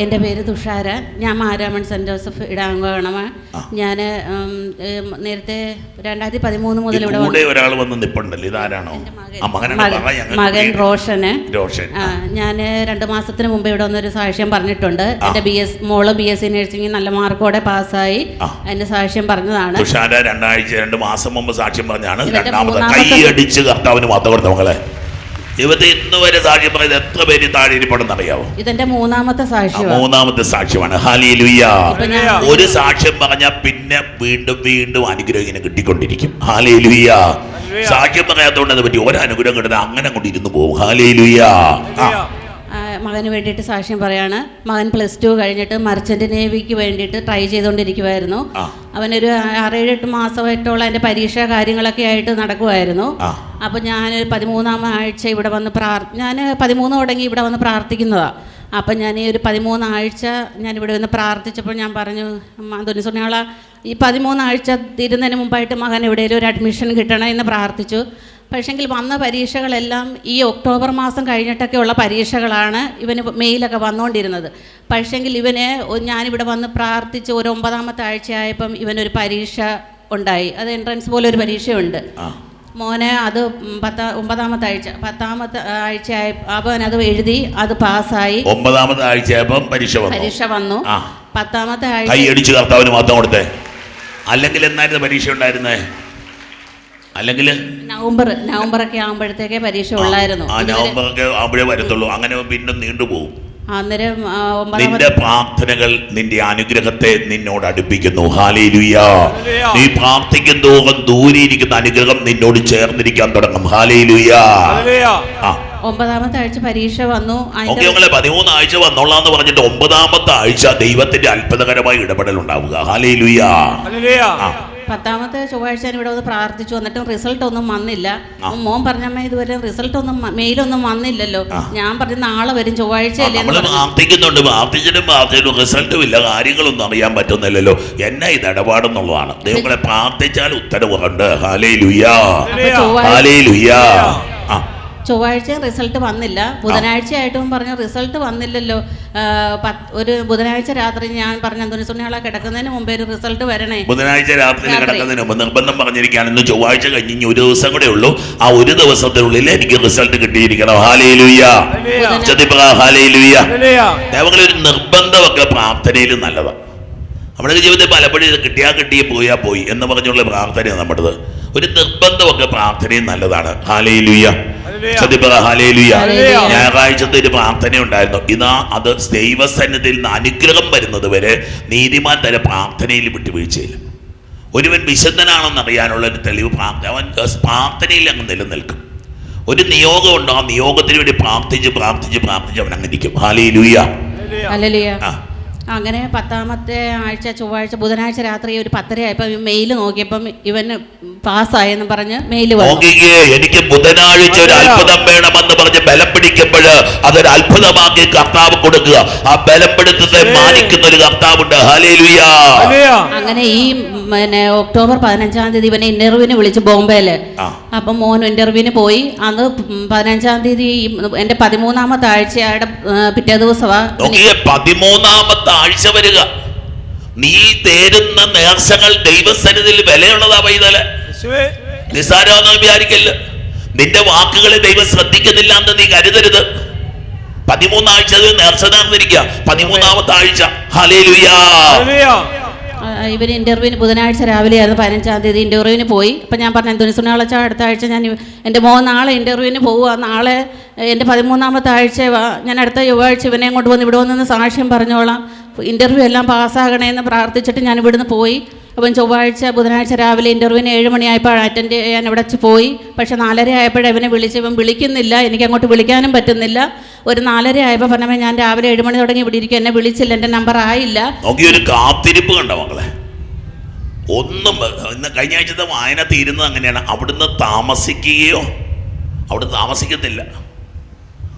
എന്റെ പേര് തുഷാര. ഞാൻ മാരാമൺ സെന്റ് ജോസഫ് ഇടാങ്കോണമ ഞാൻ നേരത്തെ രണ്ടായിരത്തി പതിമൂന്ന് മുതൽ ഇവിടെ ഒരാൾ വന്ന് നിപ്പുണ്ടല്ലോ. ഇതാരാണോ? മകൻ- റോഷന് ഞാൻ രണ്ട് മാസത്തിന് മുമ്പ് ഇവിടെ വന്നൊരു സാക്ഷ്യം പറഞ്ഞിട്ടുണ്ട്. എന്റെ ബി എസ് മോൾ ബി എസ് സി നഴ്സിംഗ് നല്ല മാർക്കോടെ പാസ്സായി. എന്റെ സാക്ഷ്യം പറഞ്ഞതാണ്. തുഷാര രണ്ടാഴ്ച രണ്ട് മാസം മുമ്പ് സാക്ഷ്യം പറഞ്ഞാണ് രണ്ടാമത്തെ രണ്ടാമത് മൂന്നാമത്തെ- കൈയടിച്ച് കർത്താവിന് മാത്രം ജീവിതത്തിൽ ഇന്ന് വരെ സാക്ഷ്യം പറയുന്നത് എത്ര പേര് താഴെ അറിയാവോ? ഇതെന്റെ മൂന്നാമത്തെ സാക്ഷ്യമാണ് മൂന്നാമത്തെ സാക്ഷ്യമാണ്. ഹാലേലുയ്യ ഒരു സാക്ഷ്യം പറഞ്ഞാൽ പിന്നെ വീണ്ടും വീണ്ടും അനുഗ്രഹം ഇങ്ങനെ കിട്ടിക്കൊണ്ടിരിക്കും. ഹാലേലുയ്യ സാക്ഷ്യം പറയാത്തതുകൊണ്ട് അത് പറ്റി. ഒരനുഗ്രഹം കിട്ടുന്നത് അങ്ങനെ അങ്ങോട്ട് ഇരുന്ന് പോകും. ഹാലേലുയ്യ മകന് വേണ്ടിയിട്ട് സാക്ഷ്യം പറയാണ്. മകൻ പ്ലസ് ടു കഴിഞ്ഞിട്ട് മർച്ചന്റ് നേവിക്ക് വേണ്ടിയിട്ട് ട്രൈ ചെയ്തുകൊണ്ടിരിക്കുമായിരുന്നു. അവനൊരു ആറേഴ് എട്ട് മാസമായിട്ടുള്ള അതിന്റെ പരീക്ഷ കാര്യങ്ങളൊക്കെ ആയിട്ട് നടക്കുമായിരുന്നു അപ്പൊ അപ്പോൾ ഞാൻ പതിമൂന്നാം ആഴ്ച ഇവിടെ വന്ന് പ്രാർ ഞാൻ പതിമൂന്ന് തുടങ്ങി ഇവിടെ വന്ന് പ്രാർത്ഥിക്കുന്നതാണ് അപ്പം ഞാൻ ഈ ഒരു പതിമൂന്നാഴ്ച ഞാൻ ഇവിടെ വന്ന് പ്രാർത്ഥിച്ചപ്പോൾ ഞാൻ പറഞ്ഞു അന്തോനി സുനിയാള ഈ പതിമൂന്നാഴ്ച തീരുന്നതിന് മുമ്പായിട്ട് മകൻ എവിടെയെങ്കിലും ഒരു അഡ്മിഷൻ കിട്ടണം എന്ന് പ്രാർത്ഥിച്ചു. പക്ഷെങ്കിൽ വന്ന പരീക്ഷകളെല്ലാം ഈ ഒക്ടോബർ മാസം കഴിഞ്ഞിട്ടൊക്കെ ഉള്ള പരീക്ഷകളാണ് ഇവന് മെയിലൊക്കെ വന്നുകൊണ്ടിരുന്നത് പക്ഷെങ്കിൽ ഇവന് ഞാനിവിടെ വന്ന് പ്രാർത്ഥിച്ച് ഒരു ഒമ്പതാമത്തെ ആഴ്ചയായപ്പം ഇവനൊരു പരീക്ഷ ഉണ്ടായി. അത് എൻട്രൻസ് പോലെ ഒരു പരീക്ഷയുണ്ട് മോനെ അത് പത്താ ഒമ്പതാമത്തെ ആഴ്ച. പത്താമത്തെ ആഴ്ചയായ അവൻ അത് എഴുതി അത് പാസ്സായി. ഒമ്പതാമത്തെ ആഴ്ചയായപ്പം പരീക്ഷ വന്നു. പരീക്ഷ വന്നു. പത്താമത്തെ ആഴ്ച കൈയടിച്ച് കർത്താവിന് മാത്രം കൊടുത്തേ. അല്ലെങ്കിൽ എന്നായിരുന്നു പരീക്ഷ ഉണ്ടായിരുന്നേ? അല്ലെങ്കിൽ നവംബർ നവംബർ ഒക്കെ ആകുമ്പോഴത്തേക്കേ പരീക്ഷ ഉള്ളായിരുന്നു. ആ നവംബർ നവംബറൊക്കെ ആകുമ്പോഴേ വരത്തുള്ളൂ. അങ്ങനെ പിന്നെ നീണ്ടുപോകും അന്നേരം നിന്റെ ഒമ്പതാമത്തെ പ്രാർത്ഥനകൾ നിന്റെ അനുഗ്രഹത്തെ നിന്നോട് അടുപ്പിക്കുന്നു. ഹാലേലുയ നീ പ്രാർത്ഥിക്കും തോകം ദൂരെയിരിക്കുന്ന അനുഗ്രഹം നിന്നോട് ചേർന്നിരിക്കാൻ തുടങ്ങും. ഹാലേലുയ ആ. ഒമ്പതാമത്തെ ആഴ്ച പരീക്ഷ വന്നു. ഞങ്ങളെ പതിമൂന്ന് ആഴ്ച വന്നോളാന്ന് പറഞ്ഞിട്ട് ഒമ്പതാമത്തെ ആഴ്ച ദൈവത്തിന്റെ അത്ഭുതകരമായ ഇടപെടൽ ഉണ്ടാവുക. ഹാലേലുയ ആ. പത്താമത്തെ ചൊവ്വാഴ്ച ഞാൻ ഇവിടെ വന്ന് പ്രാർത്ഥിച്ചു. എന്നിട്ടും റിസൾട്ട് ഒന്നും വന്നില്ല. മോൻ പറഞ്ഞമ്മ ഇതുവരെ റിസൾട്ട് ഒന്നും മെയിലൊന്നും വന്നില്ലല്ലോ. ഞാൻ പറഞ്ഞു നാളെ വരും ചൊവ്വാഴ്ച നമ്മൾ. പ്രാർത്ഥിക്കുന്നുണ്ട്. പ്രാർത്ഥിച്ചിട്ടും പ്രാർത്ഥിച്ചിട്ടും റിസൾട്ടും ഇല്ല. കാര്യങ്ങളൊന്നും അറിയാൻ പറ്റുന്നില്ലല്ലോ. എന്നെ ഇത് ഇടപാടെന്നുള്ളതാണ്. ദൈവങ്ങളെ പ്രാർത്ഥിച്ചാൽ ഉത്തരവുണ്ട് ഹാലേ ലുയാ ഹാലേ ലുയാ ചൊവ്വാഴ്ച റിസൾട്ട് വന്നില്ല. ബുധനാഴ്ച ആയിട്ടും പറഞ്ഞു റിസൾട്ട് വന്നില്ലല്ലോ. ഒരു ബുധനാഴ്ച രാത്രി ഞാൻ പറഞ്ഞ അന്തോണി സുണ്യാളെ കിടക്കുന്നതിന് മുമ്പേ ഒരു റിസൾട്ട് വരണേ. ബുധനാഴ്ച രാത്രി. കിടക്കുന്നതിന് മുമ്പ് നിർബന്ധം പറഞ്ഞിരിക്കുകയാണ്. ഇന്ന് ചൊവ്വാഴ്ച കഴിഞ്ഞ് ഇനി ഒരു ദിവസം കൂടെ ഉള്ളൂ. ആ ഒരു ദിവസത്തിനുള്ളിൽ എനിക്ക് റിസൾട്ട് കിട്ടിയിരിക്കണം. ദൈവങ്ങളെ ഒരു നിർബന്ധമൊക്കെ പ്രാർത്ഥനയിൽ നല്ലതാണ് നമ്മുടെ ജീവിതത്തിൽ പലപ്പോഴും ഇത് കിട്ടിയാൽ കിട്ടിയ പോയാൽ പോയി എന്ന് പറഞ്ഞുള്ള പ്രാർത്ഥനയാണ് നമ്മുടേത്. ഒരു നിർബന്ധമൊക്കെ പ്രാർത്ഥനയും നല്ലതാണ്. ഹാലയിലുയ്യ. ഞായറാഴ്ചത്തെ ഒരു പ്രാർത്ഥന ഉണ്ടായിരുന്നു. ഇതാ അത് ദൈവസന്നിധിയിൽ നിന്ന് അനുഗ്രഹം വരുന്നത് വരെ നീതിമാൻ തന്റെ പ്രാർത്ഥനയിൽ വിട്ടുവീഴ്ചയില്ല. ഒരുവൻ വിശുദ്ധനാണെന്ന് അറിയാനുള്ള ഒരു തെളിവ് അവൻ പ്രാർത്ഥനയിൽ അങ്ങ് നിലനിൽക്കും. ഒരു നിയോഗമുണ്ട് ആ നിയോഗത്തിന് വേണ്ടി പ്രാർത്ഥിച്ച് പ്രാർത്ഥിച്ച് പ്രാർത്ഥിച്ച് അവൻ അങ്ങ് ഇരിക്കും. ഹാലേലുയ അല്ലല്ലയോ ആ. അങ്ങനെ പത്താമത്തെ ആഴ്ച ചൊവ്വാഴ്ച ബുധനാഴ്ച രാത്രി ഒരു പത്തരയായപ്പോൾ മെയിൽ നോക്കിയപ്പം ഇവന് പാസ്സായെന്ന് പറഞ്ഞ് മെയിൽ എനിക്ക് ബുധനാഴ്ച ഒരു അത്ഭുതം വേണമെന്ന് പറഞ്ഞ് ബലം പിടിക്കുമ്പോൾ അതൊരു അത്ഭുതമാക്കി കർത്താവ് കൊടുക്കുക. ആ ബലപ്പെടുത്തത്തെ പിടുത്തത്തെ മാനിക്കുന്ന ഒരു കർത്താവുണ്ട് ഹാലേലുയാ അങ്ങനെ ഈ പിന്നെ ഒക്ടോബർ പതിനഞ്ചാം തീയതി ഇവനെ ഇന്റർവ്യൂവിന് വിളിച്ചു ബോംബെയിൽ. അപ്പൊ മോൻ ഇന്റർവ്യൂവിന് പോയി. അന്ന് പതിനഞ്ചാം തീയതി എന്റെ പതിമൂന്നാമത്തെ ആഴ്ചയുടെ പിറ്റേ ദിവസമാണ് പതിമൂന്നാമത്തെ ആഴ്ച വരിക. നീ തേരുന്ന നേർച്ചകൾ ദൈവസന്നിധിയിൽ വിലയുള്ളതാ പൈതൽ. നിസ്സാരമെന്ന് വിചാരിക്കല്ല നിന്റെ വാക്കുകളെ ദൈവം ശ്രദ്ധിക്കുന്നില്ല എന്ന് നീ കരുതരുത്. പതിമൂന്നാഴ്ച അത് നേർച്ച നേർന്നിരിക്കുക പതിമൂന്നാമത്തെ ആഴ്ച. ഹലേലുയാ ആ, ഇവന് ഇന്റർവ്യൂവിന് ബുധനാഴ്ച രാവിലെ ആയിരുന്നു പതിനഞ്ചാം തീയതി ഇന്റർവ്യൂവിന് പോയി. അപ്പം ഞാൻ പറഞ്ഞു എന്തൊരു സുനാളച്ച അടുത്ത ആഴ്ച ഞാൻ എന്റെ മോൻ നാളെ ഇന്റർവ്യൂവിന് പോവുക. നാളെ എന്റെ പതിമൂന്നാമത്തെ ആഴ്ച ഞാൻ അടുത്ത ചൊവ്വാഴ്ച ഇവനെ അങ്ങോട്ട് വന്ന് ഇവിടെ വന്ന് സാക്ഷ്യം പറഞ്ഞോളാം. ഇന്റർവ്യൂ എല്ലാം പാസ്സാകണേ എന്ന് പ്രാർത്ഥിച്ചിട്ട് ഞാൻ ഇവിടുന്ന് പോയി. അപ്പം ചൊവ്വാഴ്ച ബുധനാഴ്ച രാവിലെ ഇന്റർവ്യൂവിന് ഏഴ് മണിയായപ്പോൾ അറ്റൻഡ് ചെയ്യാൻ അവിടെ പോയി. പക്ഷെ നാലര ആയപ്പോഴേ ഇവനെ വിളിച്ച് ഇവൻ വിളിക്കുന്നില്ല എനിക്ക് അങ്ങോട്ട് വിളിക്കാനും പറ്റുന്നില്ല. ഒരു നാലര ആയപ്പോൾ പറഞ്ഞപ്പോൾ ഞാൻ രാവിലെ ഏഴ് മണി തുടങ്ങി ഇവിടെ ഇരിക്കും എന്നെ വിളിച്ചില്ല എന്റെ നമ്പർ ആയില്ല. ഒരു കാത്തിരിപ്പ് കണ്ടോ മക്കളെ? ഒന്നും കഴിഞ്ഞ ആഴ്ചത്തെ വായന തീരുന്നത് അങ്ങനെയാണ്. അവിടുന്ന് താമസിക്കുകയോ അവിടെ താമസിക്കത്തില്ല.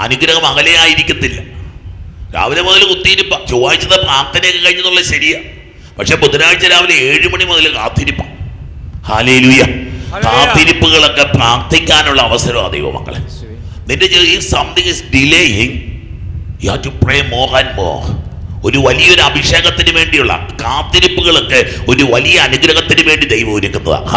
അനുഗ്രഹം അകലെയായിരിക്കത്തില്ല. രാവിലെ മുതൽ കുത്തിയിരിപ്പ. ചൊവ്വാഴ്ചത്തെ പ്രാർത്ഥനയൊക്കെ കഴിഞ്ഞെന്നുള്ളത് ശരിയാ. പക്ഷെ ബുധനാഴ്ച രാവിലെ ഏഴ് മണി മുതൽ കാത്തിരിപ്പ്. ഹാലേലൂയ കാത്തിരിപ്പുകളൊക്കെ പ്രാർത്ഥിക്കാനുള്ള അവസരമാണ് ദൈവം മക്കളെ. നിന്റെ ഈ something is delaying you have to pray more and more ഒരു വലിയൊരു അഭിഷേകത്തിന് വേണ്ടിയുള്ള കാത്തിരിപ്പുകളൊക്കെ ഒരു വലിയ അനുഗ്രഹത്തിന് വേണ്ടി ദൈവം ഒരുക്കുന്നതാണ്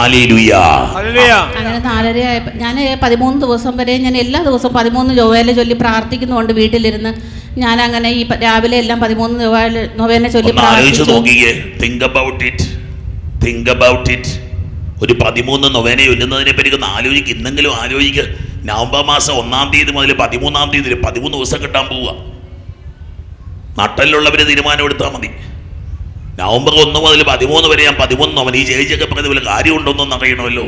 അങ്ങനെ നാലര ആയപ്പോൾ ഞാൻ പതിമൂന്ന് ദിവസം വരെ ഞാൻ എല്ലാ ദിവസവും പതിമൂന്ന് ജോവേലെ ചൊല്ലി പ്രാർത്ഥിക്കുന്നുണ്ട് വീട്ടിലിരുന്ന്. ഞാൻ അങ്ങനെ ഈ രാവിലെ എല്ലാം പതിമൂന്ന് നോവേനെ ചൊല്ലി ആലോചിച്ച് നോക്കിയേ think about it think about it ഒരു പതിമൂന്ന് നൊവേന ചൊല്ലുന്നതിനെ പറ്റി ഒന്ന് ആലോചിക്കുക ഇന്നെങ്കിലും ആലോചിക്കുക നവംബർ മാസം ഒന്നാം തീയതി മുതൽ പതിമൂന്നാം തീയതി പതിമൂന്ന് ദിവസം കിട്ടാൻ പോവുക. നട്ടലിലുള്ളവർ തീരുമാനം എടുത്താൽ മതി. നവംബർ ഒന്ന് മുതൽ പതിമൂന്ന് വരെ ഞാൻ പതിമൂന്ന് നൊവന ഈ ചേച്ചിയൊക്കെ പറഞ്ഞ പോലെ കാര്യമുണ്ടോന്നൊന്ന് അറിയണമല്ലോ.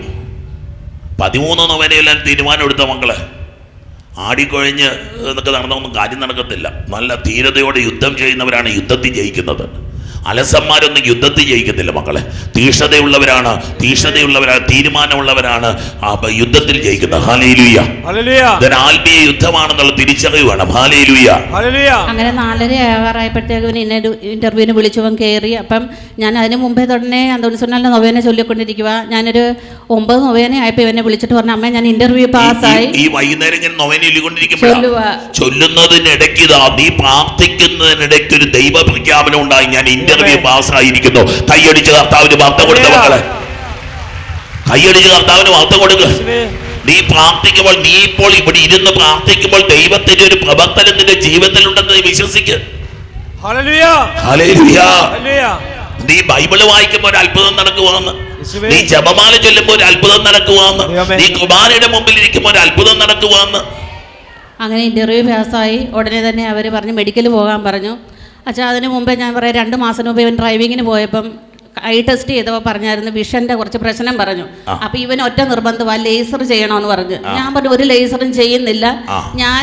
പതിമൂന്ന് നൊവനയെല്ലാം തീരുമാനം എടുത്ത മക്കളെ. ആടിക്കൊഴിഞ്ഞ് എന്നൊക്കെ നടന്നൊന്നും കാര്യം നടക്കത്തില്ല. നല്ല ധീരതയോടെ യുദ്ധം ചെയ്യുന്നവരാണ് യുദ്ധത്തിൽ ജയിക്കുന്നത്. അലസന്മാരൊന്നും യുദ്ധത്തിൽ ജയിക്കത്തില്ല മക്കളെ. തീഷ്ണതയുള്ളവരാണ് തീഷ്ണതയുള്ളവരാണ് തീരുമാനമുള്ളവരാണ് ആ, യുദ്ധത്തിൽ ജയിക്കുന്നത്. ഇതൊരു ആത്മീയ യുദ്ധമാണെന്നുള്ള തിരിച്ചറിവ് വേണം. ഹല്ലേലൂയ. അങ്ങനെ നാലര ആകാറായപ്പോഴത്തേക്കും എന്നെ ഇന്റർവ്യൂവിന് വിളിച്ചവൻ കയറി അപ്പം ഞാൻ അതിന് മുമ്പേ തന്നെ സുനാലിന് നൊവേന ചൊല്ലിക്കൊണ്ടിരിക്കുക. ഞാനൊരു ഒമ്പത് നൊവേന ആയപ്പോൾ ഇവനെ വിളിച്ചിട്ട് പറഞ്ഞു അമ്മ ഞാൻ ഇന്റർവ്യൂ പാസ്സായി ഈ- ഈ വൈകുന്നേരം ഇങ്ങനെ നൊവേന ചൊല്ലുക ചൊല്ലുന്നതിനിടയ്ക്ക് ഇതാ നീ പ്രാർത്ഥിക്കുന്നതിനിടയ്ക്ക് ഒരു ദൈവ പ്രഖ്യാപനം ഉണ്ടായി. ഞാൻ ഇന്റർവ്യൂ പാസ്സായിരിക്കുന്നു കൈയടിച്ച് കർത്താവിന് വാർത്ത കൊടുത്ത മക്കളെ. കൈയടിച്ച് കർത്താവിന് വാർത്ത കൊടുക്കുക നീ പ്രാർത്ഥിക്കുമ്പോൾ നീ ഇപ്പോൾ ഇവിടെ ഇരുന്ന് പ്രാർത്ഥിക്കുമ്പോൾ ദൈവത്തിന്റെ ഒരു പ്രവർത്തനം നിന്റെ ജീവിതത്തിലുണ്ടെന്ന് നീ വിശ്വസിക്കുക നീ ബൈബിൾ വായിക്കുമ്പോൾ ഒരു അത്ഭുതം നടക്കുവാന്ന്. നീ ജപമാല ചൊല്ലുമ്പോൾ ഒരു അത്ഭുതം നടക്കുവാന്ന്. നീ കുമാരയുടെ മുമ്പിൽ ഇരിക്കുമ്പോൾ ഒരു അത്ഭുതം നടക്കുവാന്ന്. അങ്ങനെ ഇന്റർവ്യൂ പാസ്സായി. ഉടനെ തന്നെ അവർ പറഞ്ഞു മെഡിക്കൽ പോകാൻ പറഞ്ഞു. അച്ഛാ അതിന് മുമ്പേ ഞാൻ പറയാം രണ്ട് മാസം മുമ്പ് ഇവൻ ഡ്രൈവിങ്ങിന് പോയപ്പം ഐ ടെസ്റ്റ് ചെയ്തപ്പോൾ പറഞ്ഞായിരുന്നു വിഷന്റെ കുറച്ച് പ്രശ്നം പറഞ്ഞു. അപ്പൊ ഇവൻ ഒറ്റ നിർബന്ധമാ ലേസർ ചെയ്യണമെന്ന് പറഞ്ഞു. ഞാൻ പറഞ്ഞു ഒരു ലേസറും ചെയ്യുന്നില്ല. ഞാൻ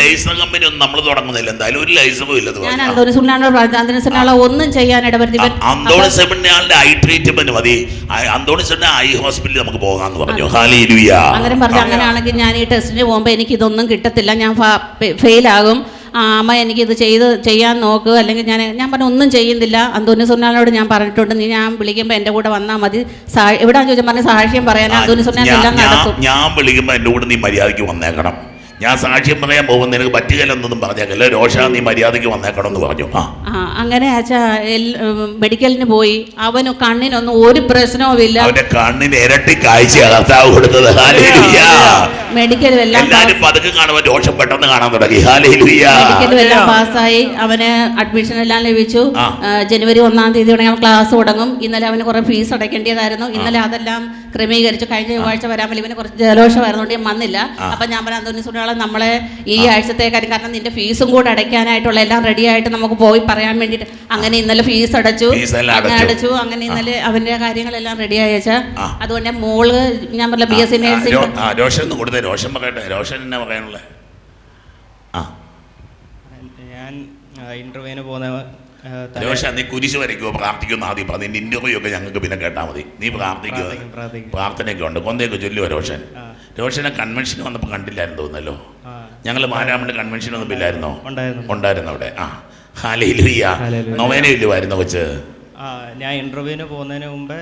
ലൈസർ കമ്പനി ഒന്നും നമ്മൾ തുടങ്ങുന്നില്ല. എന്തായാലും ഒരു ലേസറും ഇല്ലെന്ന് ഞാൻ അന്തോണി ഒന്നും ചെയ്യാൻ ഇടപെടുത്തി ഇവൻ അന്തോണി സെമിനാളിന്റെ ഐ ട്രീറ്റ്മെന്റ് മതി. അന്തോണി ഐ ഹോസ്പിറ്റലിൽ നമുക്ക് പോകാന്ന് പറഞ്ഞു. അങ്ങനെ പറഞ്ഞു അങ്ങനെയാണെങ്കിൽ ഞാൻ ഈ ടെസ്റ്റിന് പോകുമ്പോൾ എനിക്ക് ഇതൊന്നും കിട്ടത്തില്ല. ഞാൻ ഫെയിലാകും ആ അമ്മ എനിക്കിത് ചെയ്ത് ചെയ്യാൻ നോക്കുക അല്ലെങ്കിൽ ഞാൻ ഞാൻ പറഞ്ഞു ഒന്നും ചെയ്യുന്നില്ല. അന്തോനി സുനാലിനോട് ഞാൻ പറഞ്ഞിട്ടുണ്ട് നീ ഞാൻ വിളിക്കുമ്പോൾ എന്റെ കൂടെ വന്നാൽ മതി. എവിടെയാണെന്ന് ചോദിച്ചാൽ പറഞ്ഞ സാക്ഷ്യം പറയാൻ അന്തോനി സുന്നാൻ എല്ലാം നടക്കും. ഞാൻ വിളിക്കുമ്പോൾ എന്റെ കൂടെ നീ മര്യാദയ്ക്ക് വന്നേക്കണം. ഞാൻ സാക്ഷ്യം പറയാൻ പോകുമ്പോൾ നിനക്ക് പറ്റുകയില്ലെന്നൊന്നും പറഞ്ഞേക്കല്ല. രോഷ നീ മര്യാദയ്ക്ക് വന്നേക്കണം എന്ന് പറഞ്ഞു. ആ. അങ്ങനെ അച്ഛാ മെഡിക്കലിന് പോയി. അവന് കണ്ണിനൊന്നും ഒരു പ്രശ്നവും ഇല്ല. അവന്റെ കണ്ണിന് ഇരട്ടി കാഴ്ച കർത്താവ് കൊടുത്തത്. മെഡിക്കലും എല്ലാം എല്ലാരും പതുക്കെ കാണുമ്പോൾ രോഷം പെട്ടെന്ന് കാണാൻ തുടങ്ങി. ഹാലേലുയ മെഡിക്കലും എല്ലാം പാസ്സായി. അവന് അഡ്മിഷൻ എല്ലാം ലഭിച്ചു. ജനുവരി ഒന്നാം തീയതി തുടങ്ങി ക്ലാസ് തുടങ്ങും. ഇന്നലെ അവന് കുറെ ഫീസ് അടയ്ക്കേണ്ടതായിരുന്നു ഇന്നലെ അതെല്ലാം ക്രമീകരിച്ചു. കഴിഞ്ഞ ചൊവ്വാഴ്ച വരാൻ വേണ്ടി ഇവന് കുറച്ച് ജലദോഷമായിരുന്നുകൊണ്ട് ഞാൻ വന്നില്ല. അപ്പൊ ഞാൻ പറഞ്ഞു അന്തോണി സുനാളെ നമ്മൾ ഈ ആഴ്ചത്തേക്കാരും കാരണം നിന്റെ ഫീസും കൂടെ അടയ്ക്കാനായിട്ടുള്ള എല്ലാം റെഡി ആയിട്ട് നമുക്ക് പോയി പറയാൻ വേണ്ടിട്ട് അങ്ങനെ ഇന്നലെ ഫീസ് അടച്ചു ഫീസ് അങ്ങനെ അടച്ചു. അങ്ങനെ ഇന്നലെ അവന്റെ കാര്യങ്ങളെല്ലാം റെഡി ആയച്ച അതുകൊണ്ട് മോൾ ഞാൻ പറഞ്ഞ B S C nursing Roshan ഒന്ന് കൊടുത്തേ രോഷൻ പറയട്ടെ രോഷൻ എന്നാ പറയാനുള്ളത് ആ. ഞാൻ ഇന്റർവ്യൂവിന് പോകുന്ന ആ, നീ കുരിശ് വരയ്ക്കുമോ പ്രാർത്ഥിക്കുമെന്ന് ആദ്യം പറഞ്ഞു. നിന്റെ ഇന്റർവ്യൂ ഒക്കെ ഞങ്ങൾക്ക് പിന്നെ കേട്ടാൽ മതി. നീ പ്രാർത്ഥിക്കുക പ്രാർത്ഥിക്കും, പ്രാർത്ഥിക്കും. പ്രാർത്ഥനയൊക്കെ ഉണ്ട്. കൊന്തയൊക്കെ ചൊല്ലുവോ രോഷൻ? ആ. രോഷനെ കൺവെൻഷൻ വന്നപ്പോൾ കണ്ടില്ലായിരുന്നു തോന്നല്ലോ ഞങ്ങൾ മാരാമണ്ട് കൺവെൻഷൻ ഒന്നും ഇല്ലായിരുന്നോ? ഉണ്ടായിരുന്നു. അവിടെ? ആ. ഹാലയിലുയ്യ. നൊവേന ഇല്ലുമായിരുന്നു കൊച്ച്? ഞാൻ ഇന്റർവ്യൂവിന് പോകുന്നതിന് മുമ്പേ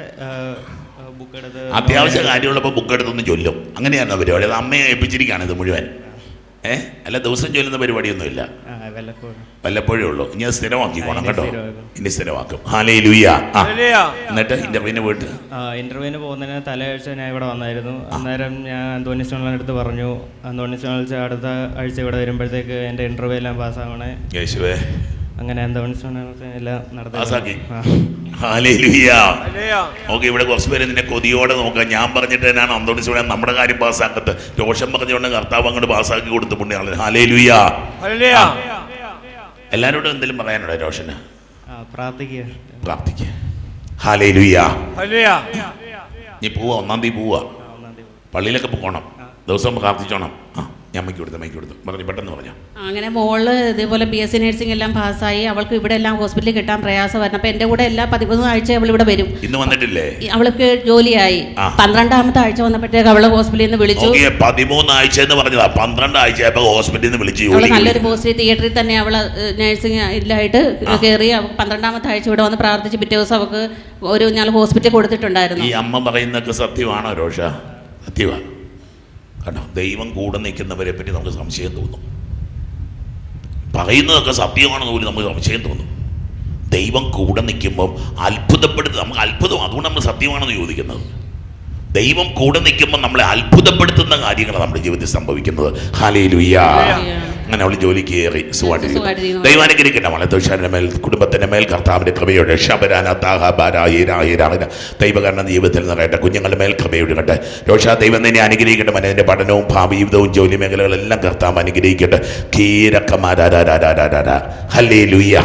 ബുക്ക് എടുത്ത് അത്യാവശ്യ കാര്യമുള്ളപ്പോൾ ബുക്ക് എടുത്തൊന്ന് ചൊല്ലും. അങ്ങനെയായിരുന്നു പരിപാടി. അത് അമ്മയെ ഏൽപ്പിച്ചിരിക്കുകയാണ് ഇത് മുഴുവൻ. ഏഹ് അല്ല ദിവസം ചൊല്ലുന്ന പരിപാടിയൊന്നുമില്ല. വല്ലപ്പോഴും. വല്ലപ്പോഴേ ഉള്ളൂ. ഇനി അത് സ്ഥിരമാക്കിക്കോണം ഇനി കേട്ടോ. ഇനി സ്ഥിരമാക്കും. ഹാലേ ആ എന്നിട്ട് ഇന്റർവ്യൂവിന് പോയിട്ട്. ആ ഇന്റർവ്യൂവിന് പോകുന്നതിന് തലയാഴ്ച ഞാൻ ഇവിടെ വന്നായിരുന്നു. അന്നേരം ഞാൻ അന്തോണി സ്റ്റോണിന്റെ അടുത്ത് പറഞ്ഞു. അന്തോണി സ്റ്റോണിൽ അടുത്ത ആഴ്ച ഇവിടെ വരുമ്പോഴത്തേക്ക് എന്റെ ഇന്റർവ്യൂ എല്ലാം പാസ്സാവണേ യേശുവേ. അങ്ങനെ അന്തോണി സ്റ്റോണിൽ എല്ലാം നടത്താക്കി ഓക്കെ ഇവിടെ കുറച്ച് പേര് നിന്നെ കൊതിയോടെ നോക്കാം ഞാൻ പറഞ്ഞിട്ട് തന്നെയാണ് അന്തോണി സുബ്രഹ്മണ്യൻ നമ്മുടെ കാര്യം പാസ്സാക്കത്ത് രോഷം പറഞ്ഞുകൊണ്ട് കർത്താവ് അങ്ങോട്ട് പാസ്സാക്കി കൊടുത്തു പുണ്യാളെ. ഹാലേ ഹല്ലേലൂയ എല്ലാവരോടും എന്തെങ്കിലും പറയാനുണ്ടോ രോഷന്? പ്രാർത്ഥിക്കുക. നീ പോവാ ഒന്നാം തീയതി പോവാ. പള്ളിയിലൊക്കെ പോകണം ദിവസം പ്രാർത്ഥിച്ചോണം. ആ. ഞാൻ മൈക്ക് കൊടുത്തു മൈക്ക് കൊടുത്തു. പറഞ്ഞു പെട്ടെന്ന് പറഞ്ഞു. അങ്ങനെ മോൾ ഇതേപോലെ ബി എസ് സി നഴ്സിംഗ് എല്ലാം പാസ്സായി. അവൾക്ക് ഇവിടെ എല്ലാം ഹോസ്പിറ്റലിൽ കിട്ടാൻ പ്രയാസം വരണം. അപ്പം എന്റെ കൂടെ എല്ലാ പതിമൂന്ന് ആഴ്ച അവൾ ഇവിടെ വരും. ഇന്ന് വന്നിട്ടില്ലേ? അവൾക്ക് ജോലിയായി. പന്ത്രണ്ടാമത്തെ ആഴ്ച വന്നപ്പോഴത്തേക്ക് അവളെ ഹോസ്പിറ്റലിൽ നിന്ന് വിളിച്ചു. പതിമൂന്ന് ആഴ്ച എന്ന് പറഞ്ഞതാ. പന്ത്രണ്ട് ആഴ്ച ആയപ്പോ ഹോസ്പിറ്റലിൽ നിന്ന് വിളിച്ചു അവൾ നല്ലൊരു ഹോസ്പിറ്റൽ തിയേറ്ററിൽ തന്നെ അവൾ നഴ്സിംഗ് ഇല്ലായിട്ട് കയറി. പന്ത്രണ്ടാമത്തെ ആഴ്ച ഇവിടെ വന്ന് പ്രാർത്ഥിച്ച് പിറ്റേ ദിവസം അവൾക്ക് ഒരു ഞാൻ ഹോസ്പിറ്റലിൽ കൊടുത്തിട്ടുണ്ടായിരുന്നു. ഈ അമ്മ പറയുന്നൊക്കെ സത്യമാണോ രോഷ? സത്യമാ. കണ്ടോ? ദൈവം കൂടെ നിൽക്കുന്നവരെ പറ്റി നമുക്ക് സംശയം തോന്നും. പറയുന്നതൊക്കെ സത്യമാണെന്ന് പോലും നമുക്ക് സംശയം തോന്നും. ദൈവം കൂടെ നിൽക്കുമ്പം അത്ഭുതപ്പെടുത്തുക നമുക്ക് അത്ഭുതം അതുകൊണ്ട് നമ്മൾ സത്യമാണെന്ന് ചോദിക്കുന്നത്. ദൈവം കൂടെ നിൽക്കുമ്പോൾ നമ്മളെ അത്ഭുതപ്പെടുത്തുന്ന കാര്യങ്ങളാണ് നമ്മുടെ ജീവിതത്തിൽ സംഭവിക്കുന്നത്. ഹാലേ അങ്ങനെ അവൾ ജോലിക്ക് കയറി സുഖമായിട്ടിരിക്കുന്നു. ദൈവാനുഗ്രഹിക്കട്ടെ. മോളെ തുഷാരന്റെ മേൽ കുടുംബത്തിന്റെ മേൽ കർത്താവിന്റെ കൃപയുടെ. ശബരാന താഹ ബാരാഹിരാഹിരാഹിര ദൈവകരണ ജീവിതത്തിൽ നിറയട്ടെ. കുഞ്ഞുങ്ങളുടെ മേൽ കൃപയൊഴുകട്ടെ രോഷ ദൈവം തന്നെ അനുഗ്രഹിക്കട്ടെ. മനതിന്റെ പഠനവും ഭാവി ജീവിതവും ജോലി മേഖലകളെല്ലാം കർത്താവ് അനുഗ്രഹിക്കട്ടെ. കീരക്കമാരാരാരാരാരാ ഹല്ലേ ലുയ്യ